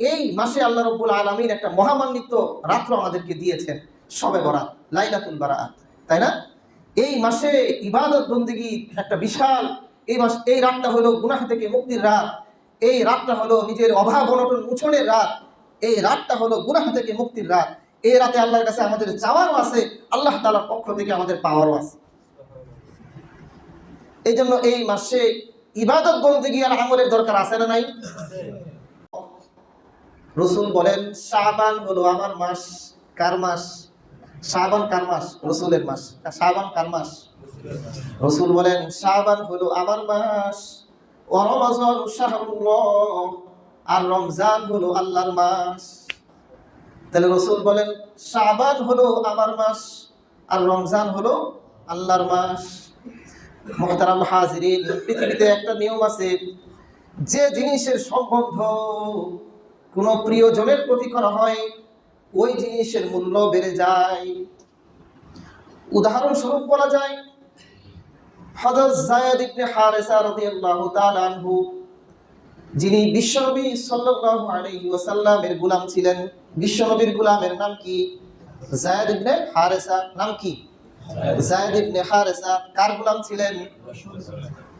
এই মাসে আল্লাহ রব্বুল আলমিন একটা মহামান্বিত রাত্র আমাদেরকে দিয়েছেন। সবে বরাত, লাইলাতুল বারাত, তাই না? এই মাসে ইবাদত বন্দিগি একটা বিশাল এই মাস, এই রাতটা হলো গুনাহ থেকে মুক্তির রাত। এই রাতটা হলো নিজের অভাব অনটন মুছনের রাত। এই রাতটা হলো গুনাহ থেকে মুক্তির রাত। এই রাতে আল্লাহর কাছে আমাদের চাওয়ারও আছে, আল্লাহ তালার পক্ষ থেকে আমাদের পাওয়ারও আছে। এই জন্য এই মাসে ইবাদত বন্দিগি আর আমলের দরকার আছে না নাই? রসুল বলেন, শাবান হলো আমার মাস, কার মাস? শাবান কার মাস? রসুলের মাস। শাবান কার মাস? রসুল বলেন, শাবান হলো আমার মাস। ও রমজান শাহরুল্লাহ আর রমজান হলো আল্লাহর মাস। তাহলে রসুল বলেন, শাবান হলো আমার মাস, আর রমজান হলো আল্লাহর মাস। মোহতারাম হাজিরিন, পৃথিবীতে একটা নিয়ম আছে, যে জিনিসের সম্বন্ধ কোনো প্রিয়জনের প্রতি করা হয় ওই জিনিসের মূল্য বেড়ে যায়। উদাহরণস্বরূপ বলা যায় হযরত যায়েদ ইবনে হারেসা রাদিয়াল্লাহু তাআলা আনহু যিনি বিশ্বনবী সাল্লাল্লাহু আলাইহি ওয়াসাল্লামের গোলাম ছিলেন। বিশ্বনবীর গোলামের নাম কি? যায়েদ ইবনে হারেসা নাম কি? যায়েদ। ইবনে হারেসা কার গোলাম ছিলেন?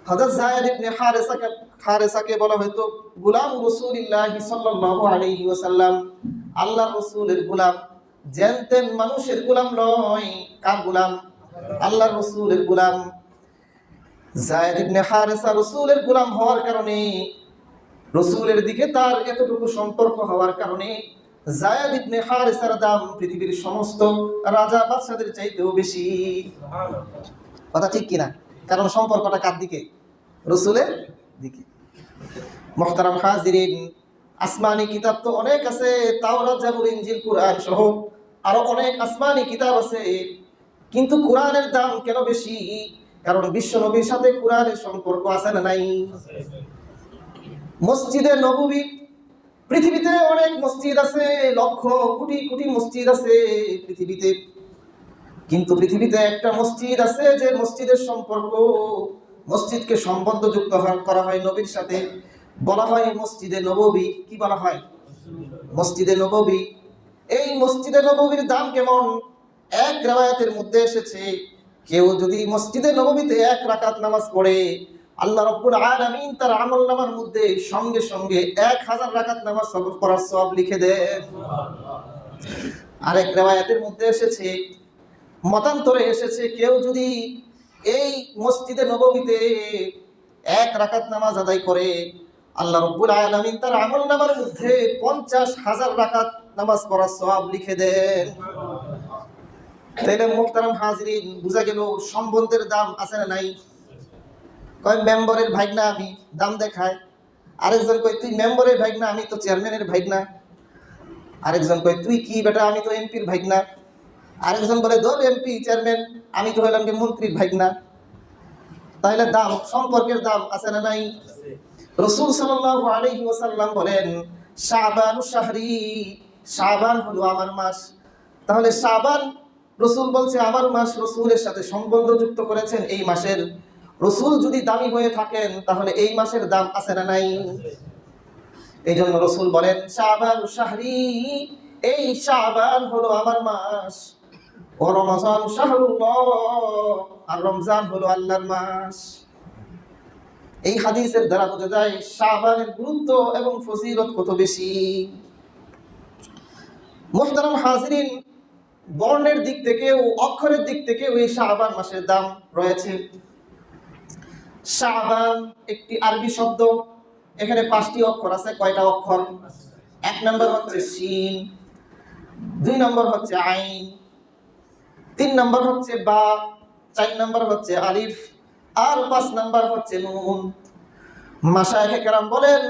হযরত যায়েদ ইবনে হারেসাকে হারেসাকে বলা হয়তো গোলাম রাসূলুল্লাহ সাল্লাল্লাহু আলাইহি ওয়াসাল্লাম আল্লাহর রাসূলের গোলাম জেনতেন মানুষের গোলাম নয়। কার গোলাম? আল্লাহর রাসূলের গোলাম। যায়েদ ইবনে হারেসা রাসূলের গোলাম হওয়ার কারণে রসুলের দিকে তার এতটুকু সম্পর্ক হওয়ার কারণে জায়াদ ইবনে হারেসার দাম পৃথিবীর সমস্ত রাজা বাদশাদের চাইতেও বেশি। কথা ঠিক কিনা? কারণ সম্পর্কটা কার দিকে? রসুলের দিকে। মোহতারাম হাজিরিন, আসমানি কিতাব তো অনেক আছে, তাওরাত জাবুর ইনজিল, কুরআন সহ আরও অনেক আসমানি কিতাব আছে। কিন্তু কোরআনের দাম কেন বেশি? কারণ বিশ্ব নবীর সাথে কোরআনের সম্পর্ক আছে না নাই? মসজিদে নববী, পৃথিবীতে অনেক মসজিদ আছে, লক্ষ কোটি কোটি মসজিদ আছে পৃথিবীতে। কিন্তু পৃথিবীতে একটা মসজিদ আছে যে মসজিদের সম্পর্ক মসজিদকে সম্বন্ধযুক্ত করা হয় নবীর সাথে। বলা হয় মসজিদে নববী, কি বলা হয়? মসজিদে নববী। এই মসজিদে নববীর দাম কেমন? এক রেওয়ায়াতের মধ্যে এসেছে, কেউ যদি মসজিদে নববীতে এক রাকাত নামাজ পড়ে, আল্লাহ রব্বুল আলামিন তার আমল নামার মধ্যে সঙ্গে সঙ্গে এক হাজার রাকাত নামাজ সব- পড়ার সব লিখে দেন। আরেক রেওয়ায়াতের মধ্যে এসেছে, মতান্তরে এসেছে, কেউ যদি এই মসজিদে নবমীতে এক রাকাত নামাজ আদায় করে আল্লাহ রব্বুল আলামিন তার আমল নামার মধ্যে পঞ্চাশ হাজার রাকাত নামাজ পড়ার সব লিখে দেন। তাইলে মুহতারাম হাজরিন, বুঝা গেল সম্বন্ধের দাম আছে না নাই? কয়, মেম্বারের ভাগনা আমি, দাম দেখায়। আরেকজন কয়, তুই মেম্বারের ভাগনা, আমি তো চেয়ারম্যানের ভাগনা। আরেকজন কয়, তুই কি বেটা, আমি তো এমপির ভাগনা। আরেকজন বলে, দল এমপি, চেয়ারম্যান। আমি তো হইলাম গিয়ে মন্ত্রীর ভাগনা তাহলে দাম, সম্পর্কের দাম আছে না নাই? রসুল সাল্লাল্লাহু আলাইহি ওয়াসাল্লাম বলেন, শাবান শাহরি, শাবান হলো আমার মাস। তাহলে শাবান, রসুল বলছে আমার মাস রসুলের সাথে সম্বন্ধযুক্ত করেছেন এই মাসের। রসুল যদি দামি হয়ে থাকেন, তাহলে এই মাসের দাম আছে না নাই? এই জন্য রসুল বলেন, শাবান শাহরি, এই শাবান হলো আমার মাস। ও রমজান শাহরুল্লাহ আর রমজান হলো আল্লাহর মাস। এই হাদিসের দ্বারা বোঝা যায়, শাবানের গুরুত্ব এবং ফজিলত কত বেশি। মোহতারাম হাজরিন, বর্ণের দিক থেকে ও অক্ষরের দিক থেকে এই শাবান মাসের দাম রয়েছে। শাবান একটি আরবি শব্দ। এখানে পাঁচটি অক্ষর আছে, কয়টা অক্ষর? এক নম্বর হচ্ছে শিন, দুই নম্বর হচ্ছে আইন তিন নম্বর হচ্ছে বা, চার নম্বর হচ্ছে আলিফ, আর পাঁচ নম্বর হচ্ছে নুন। মাসায় কেরাম বলেন,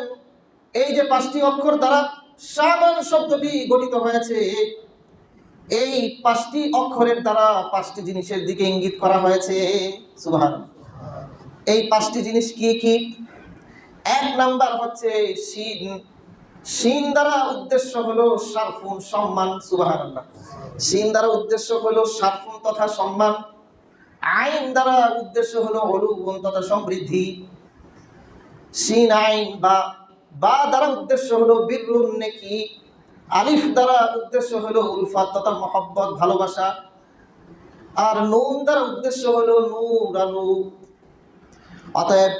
এই যে পাঁচটি অক্ষর দ্বারা শাবান শব্দটি গঠিত হয়েছে, এই পাঁচটি অক্ষরের দ্বারা পাঁচটি জিনিসের দিকে ইঙ্গিত করা হয়েছে। সুবহান এই পাঁচটি জিনিস কি কি? এক নাম্বার হচ্ছে শিন শিন দ্বারা উদ্দেশ্য হলো সারফুন, সম্মান, সুবহানাল্লাহ। শিন দ্বারা উদ্দেশ্য হলো সারফুন তথা সম্মান। আইন দ্বারা উদ্দেশ্য হলো হলুগুণ তথা সমৃদ্ধি। শিন আইন বা বা দ্বারা উদ্দেশ্য হলো বীরুন, নেকি। আলিফ দ্বারা উদ্দেশ্য হলো উলফাত তথা মহব্বত, ভালোবাসা। আর নুন দ্বারা উদ্দেশ্য হলো নূর আলু অতএব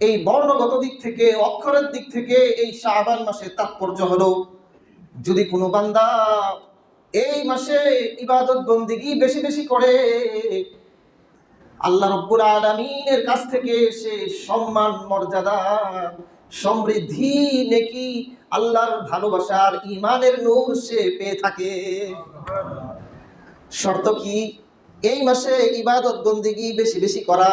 এই বর্ণগত দিক থেকে, অক্ষরের দিক থেকে এই শাবান মাসের তাৎপর্য হলো, যদি কোনো বান্দা এই মাসে ইবাদত বন্দিগি বেশি বেশি করে, আল্লাহ রব্বুল আলমিনের কাছ থেকে সে সম্মান, মর্যাদা, সমৃদ্ধি, নেকি, আল্লাহর ভালোবাসার ইমানের নূর সে পেয়ে থাকে। শর্ত কি? এই মাসে ইবাদত বন্দিগি বেশি বেশি করা।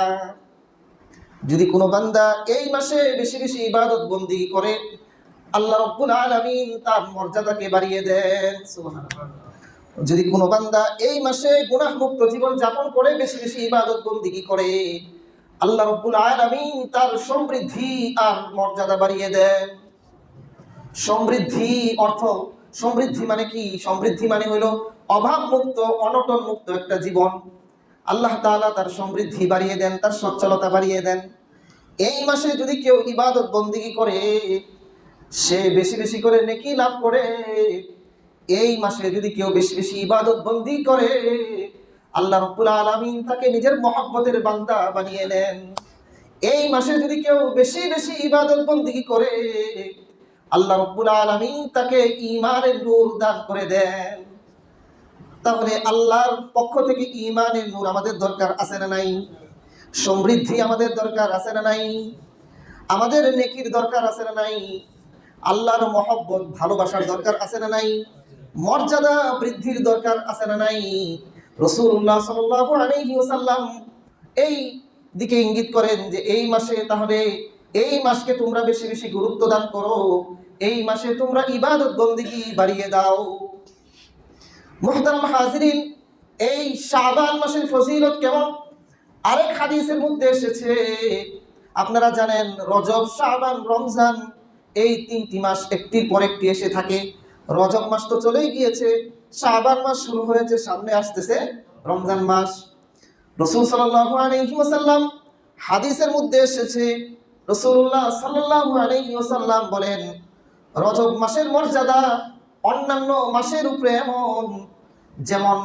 যদি কোনো বান্দা এই মাসে বেশি বেশি ইবাদত বন্দিগি করে, আল্লাহ রব্বুল আলামিন তার মর্যাদাকে বাড়িয়ে দেন। যদি কোনো বান্দা এই মাসে গুনাহ মুক্ত জীবন যাপন করে, বেশি বেশি ইবাদত বন্দিগি করে, আল্লাহ রব্বুল আলামিন তার সমৃদ্ধি আর মর্যাদা বাড়িয়ে দেন। সমৃদ্ধি অর্থ, সমৃদ্ধি মানে কি? সমৃদ্ধি মানে হলো অভাব মুক্ত অনটন মুক্ত একটা জীবন। আল্লাহ তাআলা তার সমৃদ্ধি বাড়িয়ে দেন, তার সচ্ছলতা বাড়িয়ে দেন। এই মাসে যদি কেউ ইবাদত বন্দিগি করে, সে বেশি বেশি করে নেকি লাভ করে, এই মাসে যদি কেউ বেশি বেশি ইবাদত বন্দি করে, আল্লাহ রব্বুল আলামিন তাকে নিজের মহব্বতের বান্দা বানিয়ে নেন। এই মাসে যদি কেউ বেশি বেশি ইবাদত বন্দিগি করে, আল্লাহ রব্বুল আলামিন তাকে ঈমানের নূর দান করে দেন। তাহলে আল্লাহর পক্ষ থেকে ঈমানের নূর আমাদের দরকার, আছে না নাই? সমৃদ্ধি আমাদের দরকার, আছে না নাই? আমাদের নেকির দরকার, আছে না নাই? আল্লাহর মহব্বত, ভালোবাসার দরকার, আছে না নাই? মর্যাদা বৃদ্ধির দরকার, আছে না নাই? রসুল্লাহ ওয়াসাল্লাম এই দিকে ইঙ্গিত করেন যে, এই মাসে তাহলে এই মাসকে তোমরা বেশি বেশি গুরুত্ব দান করো, এই মাসে তোমরা ইবাদত বন্দিগি বাড়িয়ে দাও। মুহতারাম হাজিরিন, এই শাবান মাসের ফজিলত কেমন? আরেক হাদিসের মধ্যে এসেছে, আপনারা জানেন রজব শাহবান রমজান, এই তিনটি মাস একটির পর একটি এসে থাকে। রজব মাস তো চলেই গিয়েছে শাহবান মাস শুরু হয়েছে, সামনে আসতেছে রমজান মাস। রসুল ওয়াসাল্লাম হাদিসের মধ্যে এসেছে রসুল্লাহ ওয়াসাল্লাম বলেন, রজব মাসের মর্যাদা অন্যান্য মাসের উপরে এমন যেমন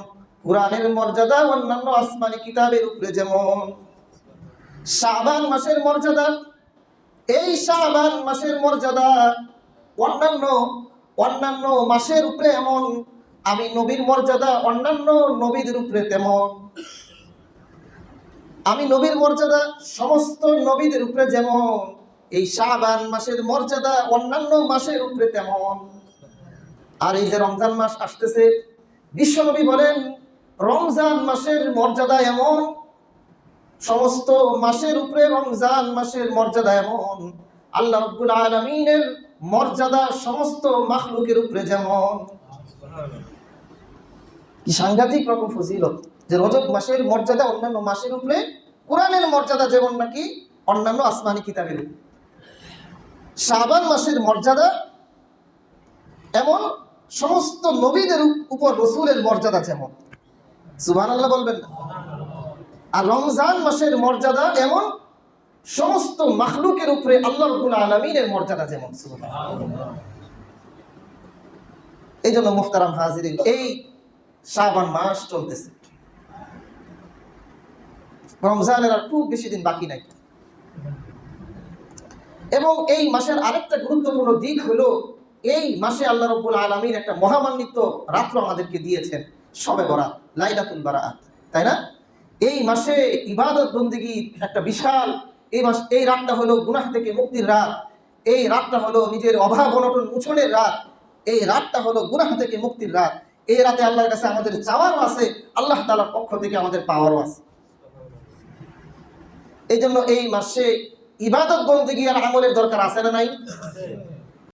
কোরআনের মর্যাদা, অন্যান্য আসমানি কিতাবের উপরে যেমন। শাবান মাসের মর্যাদা, এই শাবান মাসের মর্যাদা অন্যান্য অন্যান্য মাসের উপরে এমন। আমি নবীর মর্যাদা, অন্যান্য নবীদের উপরে তেমন। আমি নবীর মর্যাদা, সমস্ত নবীদের উপরে যেমন। এই শাবান মাসের মর্যাদা অন্যান্য মাসের উপরে তেমন। আর এই যে রমজান মাস আসতেছে বিশ্বনবী বলেন, রমজান মাসের মর্যাদা এমন, সমস্ত মাসের উপরে রমজান মাসের মর্যাদা এমন, আল্লাহ রব্বুল আলমিনের মর্যাদা সমস্ত মাখলুকের উপরে যেমন। সাংঘাতিক রকম ফজিলত যে রজব মাসের মর্যাদা অন্যান্য মাসের উপরে, কোরআনের মর্যাদা যেমন নাকি অন্যান্য আসমানি কিতাবের উপরে। শাবান মাসের মর্যাদা এমন সমস্ত নবীদের উপর রসুলের মর্যাদা যেমন। সুবান আল্লাহ বলবেন না। আর রমজান মাসের মর্যাদা এমন, সমস্ত মাখলুকের উপরে আল্লাহ আলমিনের মর্যাদা যেমন এই জন্য মুখতারাম হাজিরিন, এই শাবান মাস চলতেছে। রমজানের আর খুব বেশি দিন বাকি নাই। এবং এই মাসের আরেকটা গুরুত্বপূর্ণ দিক হলো এই মাসে আল্লাহ রব্বুল আলমীর একটা মহামান্বিত রাত্র আমাদেরকে দিয়েছেন সবে বরাত, লাইলাতুল বারাত, তাই না? এই মাসে ইবাদত বন্দিগি একটা বিশাল, এই মাস, এই রাতটা হলো গুনাহ থেকে মুক্তির রাত, এই রাতটা হলো নিজের অভাব অনটন মুছনের রাত, এই রাতটা হলো গুনাহ থেকে মুক্তির রাত, এই রাতে আল্লাহর কাছে আমাদের চাওয়ারও আছে, আল্লাহ তালার পক্ষ থেকে আমাদের পাওয়ারও আছে। এই জন্য এই মাসে ইবাদত বন্দিগি আর আমলের দরকার আছে না নাই?